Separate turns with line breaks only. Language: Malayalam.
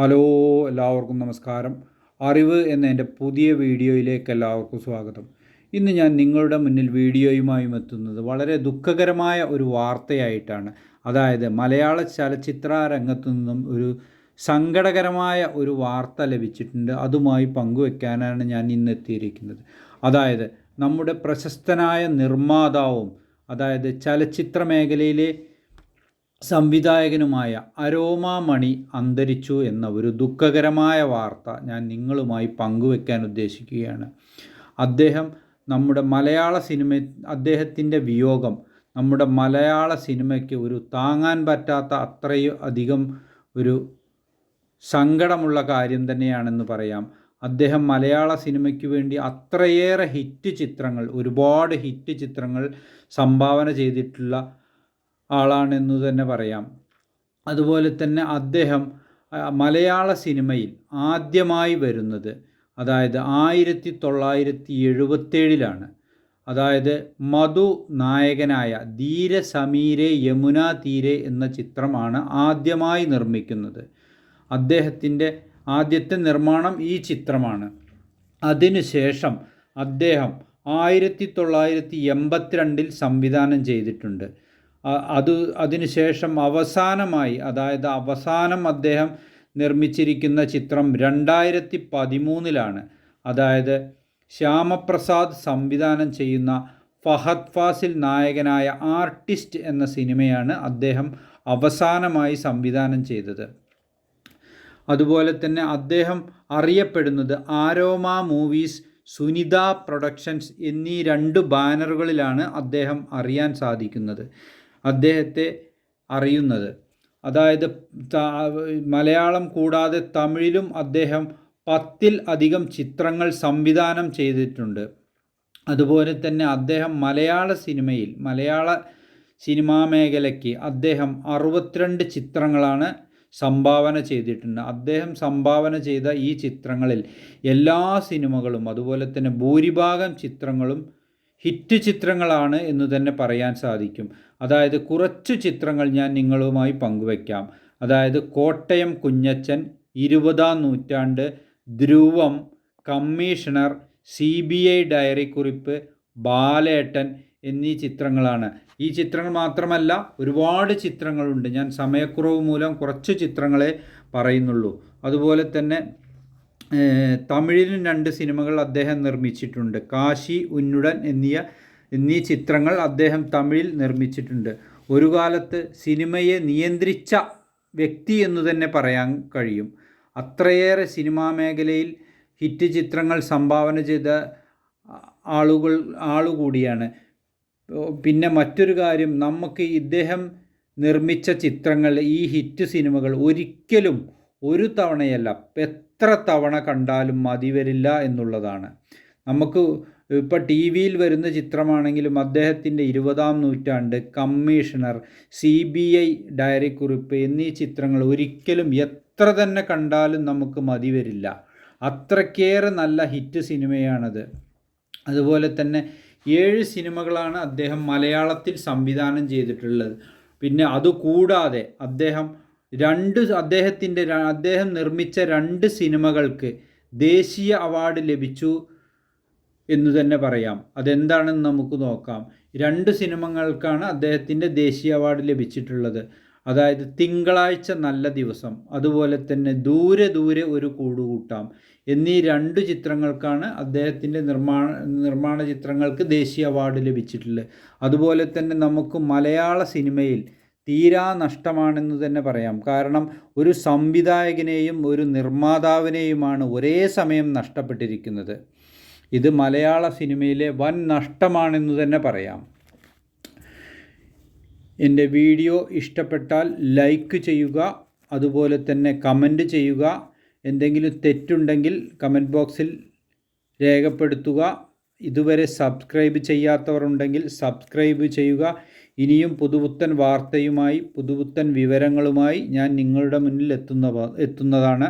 ഹലോ എല്ലാവർക്കും നമസ്കാരം. അറിവ് എന്ന എന്റെ പുതിയ വീഡിയോയിലേക്ക് എല്ലാവർക്കും സ്വാഗതം. ഇന്ന് ഞാൻ നിങ്ങളുടെ മുന്നിൽ വീഡിയോയുമായും എത്തുന്നത് വളരെ ദുഃഖകരമായ ഒരു വാർത്തയായിട്ടാണ്. അതായത് മലയാള ചലച്ചിത്ര രംഗത്തു നിന്നും ഒരു സങ്കടകരമായ ഒരു വാർത്ത ലഭിച്ചിട്ടുണ്ട്. അതുമായി പങ്കുവെക്കാനാണ് ഞാൻ ഇന്ന് എത്തിയിരിക്കുന്നത്. അതായത് നമ്മുടെ പ്രശസ്തനായ നിർമ്മാതാവും അതായത് ചലച്ചിത്ര മേഖലയിലെ സംവിധായകനുമായ അരോമ മണി അന്തരിച്ചു എന്ന ഒരു ദുഃഖകരമായ വാർത്ത ഞാൻ നിങ്ങളുമായി പങ്കുവെക്കാൻ ഉദ്ദേശിക്കുകയാണ്. അദ്ദേഹം നമ്മുടെ മലയാള സിനിമ അദ്ദേഹത്തിന്റെ വിയോഗം നമ്മുടെ മലയാള സിനിമയ്ക്ക് ഒരു താങ്ങാൻ പറ്റാത്ത അത്രയും അധികം ഒരു സങ്കടമുള്ള കാര്യം തന്നെയാണെന്ന് പറയാം. അദ്ദേഹം മലയാള സിനിമയ്ക്ക് വേണ്ടി അത്രയേറെ ഹിറ്റ് ചിത്രങ്ങൾ ഒരുപാട് ഹിറ്റ് ചിത്രങ്ങൾ സംഭാവന ചെയ്തിട്ടുള്ള ആളാണെന്ന് തന്നെ പറയാം. അതുപോലെ തന്നെ അദ്ദേഹം മലയാള സിനിമയിൽ ആദ്യമായി വരുന്നത് അതായത് ആയിരത്തി തൊള്ളായിരത്തി എഴുപത്തേഴിലാണ് അതായത് മധു നായകനായ ധീര സമീരെ യമുന തീരെ എന്ന ചിത്രമാണ് ആദ്യമായി നിർമ്മിക്കുന്നത്. അദ്ദേഹത്തിന്റെ ആദ്യത്തെ നിർമ്മാണം ഈ ചിത്രമാണ്. അതിനുശേഷം അദ്ദേഹം ആയിരത്തി തൊള്ളായിരത്തി എൺപത്തിരണ്ടിൽ സംവിധാനം ചെയ്തിട്ടുണ്ട്. അത് അതിനുശേഷം അവസാനമായി അതായത് അവസാനം അദ്ദേഹം നിർമ്മിച്ചിരിക്കുന്ന ചിത്രം രണ്ടായിരത്തി പതിമൂന്നിലാണ് അതായത് ശ്യാമപ്രസാദ് സംവിധാനം ചെയ്യുന്ന ഫഹദ് ഫാസിൽ നായകനായ ആർട്ടിസ്റ്റ് എന്ന സിനിമയാണ് അദ്ദേഹം അവസാനമായി സംവിധാനം ചെയ്തത്. അതുപോലെ തന്നെ അദ്ദേഹം അറിയപ്പെടുന്നത് ആരോമ മൂവീസ് സുനിത പ്രൊഡക്ഷൻസ് എന്നീ രണ്ട് ബാനറുകളിലാണ് അദ്ദേഹം അറിയാൻ സാധിക്കുന്നത്. അദ്ദേഹത്തെ അറിയുന്നത്. അതായത് മലയാളം കൂടാതെ തമിഴിലും അദ്ദേഹം പത്തിൽ അധികം ചിത്രങ്ങൾ സംവിധാനം ചെയ്തിട്ടുണ്ട്. അതുപോലെ തന്നെ അദ്ദേഹം മലയാള സിനിമയിൽ മലയാള സിനിമാ മേഖലയ്ക്ക് അദ്ദേഹം അറുപത്തിരണ്ട് ചിത്രങ്ങളാണ് സംഭാവന ചെയ്തിട്ടുണ്ട്. അദ്ദേഹം സംഭാവന ചെയ്ത ഈ ചിത്രങ്ങളിൽ എല്ലാ സിനിമകളും അതുപോലെ തന്നെ ഭൂരിഭാഗം ചിത്രങ്ങളും ഹിറ്റ് ചിത്രങ്ങളാണ് എന്ന് തന്നെ പറയാൻ സാധിക്കും. അതായത് കുറച്ച് ചിത്രങ്ങൾ ഞാൻ നിങ്ങളുമായി പങ്കുവയ്ക്കാം അതായത് Kottayam Kunjachan Irupatham Noottandu Dhruvam commissioner C B I diary Kurippu Balettan എന്നീ ചിത്രങ്ങളാണ്. ഈ ചിത്രങ്ങൾ മാത്രമല്ല ഒരുപാട് ചിത്രങ്ങളുണ്ട്. ഞാൻ സമയക്കുറവ് മൂലം കുറച്ച് ചിത്രങ്ങളെ പറയുന്നുള്ളൂ. അതുപോലെ തന്നെ തമിഴിലും രണ്ട് സിനിമകൾ അദ്ദേഹം നിർമ്മിച്ചിട്ടുണ്ട്. കാശി ഉന്നുടൻ എന്നിയ എന്നീ ചിത്രങ്ങൾ അദ്ദേഹം തമിഴിൽ നിർമ്മിച്ചിട്ടുണ്ട്. ഒരു കാലത്ത് സിനിമയെ നിയന്ത്രിച്ച വ്യക്തി എന്ന് തന്നെ പറയാൻ കഴിയും. അത്രയേറെ സിനിമാ മേഖലയിൽ ഹിറ്റ് ചിത്രങ്ങൾ സംഭാവന ചെയ്ത ആളുകൾ ആളുകൂടിയാണ് പിന്നെ മറ്റൊരു കാര്യം നമുക്ക് ഇദ്ദേഹം നിർമ്മിച്ച ചിത്രങ്ങൾ ഈ ഹിറ്റ് സിനിമകൾ ഒരിക്കലും ഒരു തവണയല്ല എത്ര തവണ കണ്ടാലും മതി വരില്ല എന്നുള്ളതാണ്. നമുക്ക് ഇപ്പോൾ ടി വിയിൽ വരുന്ന ചിത്രമാണെങ്കിലും അദ്ദേഹത്തിന്റെ Irupatham Noottandu commissioner C B I diary Kurippu എന്നീ ചിത്രങ്ങൾ ഒരിക്കലും എത്ര തന്നെ കണ്ടാലും നമുക്ക് മതി വരില്ല. അത്രക്കേറെ നല്ല ഹിറ്റ് സിനിമയാണത്. അതുപോലെ തന്നെ ഏഴ് സിനിമകളാണ് അദ്ദേഹം മലയാളത്തിൽ സംവിധാനം ചെയ്തിട്ടുള്ളത്. പിന്നെ അതുകൂടാതെ അദ്ദേഹം രണ്ട് അദ്ദേഹത്തിന്റെ അദ്ദേഹം നിർമ്മിച്ച രണ്ട് സിനിമകൾക്ക് ദേശീയ അവാർഡ് ലഭിച്ചു എന്ന് തന്നെ പറയാം. അതെന്താണെന്ന് നമുക്ക് നോക്കാം. രണ്ട് സിനിമകൾക്കാണ് അദ്ദേഹത്തിന്റെ ദേശീയ അവാർഡ് ലഭിച്ചിട്ടുള്ളത്. അതായത് തിങ്കളാഴ്ച നല്ല ദിവസം അതുപോലെ തന്നെ ദൂരെ ദൂരെ ഒരു കൂടുകൂട്ടാം എന്നീ രണ്ട് ചിത്രങ്ങൾക്കാണ് അദ്ദേഹത്തിന്റെ നിർമ്മാണ നിർമ്മാണ ചിത്രങ്ങൾക്ക് ദേശീയ അവാർഡ് ലഭിച്ചിട്ടുള്ളത്. അതുപോലെ തന്നെ നമുക്ക് മലയാള സിനിമയിൽ തീരാ നഷ്ടമാണെന്ന് തന്നെ പറയാം. കാരണം ഒരു സംവിധായകനെയും ഒരു നിർമ്മാതാവിനെയുമാണ് ഒരേ സമയം നഷ്ടപ്പെട്ടിരിക്കുന്നത്. ഇത് മലയാള സിനിമയിലെ വൻ നഷ്ടമാണെന്ന് തന്നെ പറയാം. എന്റെ വീഡിയോ ഇഷ്ടപ്പെട്ടാൽ ലൈക്ക് ചെയ്യുക അതുപോലെ തന്നെ കമന്റ് ചെയ്യുക. എന്തെങ്കിലും തെറ്റുണ്ടെങ്കിൽ കമന്റ് ബോക്സിൽ രേഖപ്പെടുത്തുക. ഇതുവരെ സബ്സ്ക്രൈബ് ചെയ്യാത്തവർ ഉണ്ടെങ്കിൽ സബ്സ്ക്രൈബ് ചെയ്യുക. ഇനിയും പുതുപുത്തൻ വാർത്തയുമായി പുതുപുത്തൻ വിവരങ്ങളുമായി ഞാൻ നിങ്ങളുടെ മുന്നിൽ എത്തുന്ന എത്തുന്നതാണ്.